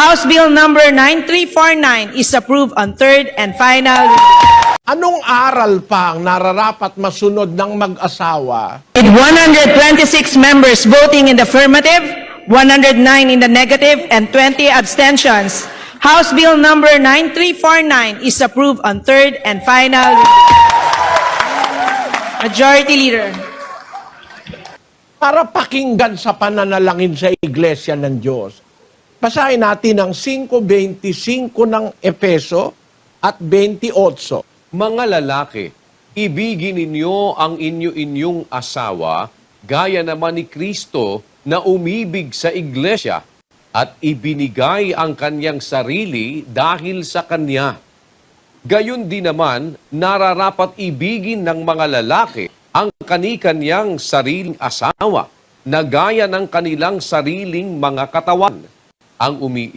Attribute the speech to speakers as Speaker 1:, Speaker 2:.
Speaker 1: House Bill number 9349 is approved on third and final
Speaker 2: Anong aral pa ang nararapat masunod ng mag-asawa
Speaker 1: with 126 members voting in the affirmative, 109 in the negative, and 20 abstentions. House Bill number 9349 is approved on third and final Majority Leader.
Speaker 2: para pakinggan sa pananalangin sa Iglesia ng Diyos? Basahin natin ang 5.25 ng Epeso at 28.
Speaker 3: Mga lalaki, ibigin ninyo ang inyo-inyong asawa gaya naman ni Kristo na umibig sa iglesia at ibinigay ang kanyang sarili dahil sa kanya. Gayon din naman, nararapat ibigin ng mga lalaki ang kani-kanyang sariling asawa na gaya ng kanilang sariling mga katawan. Ang umiibig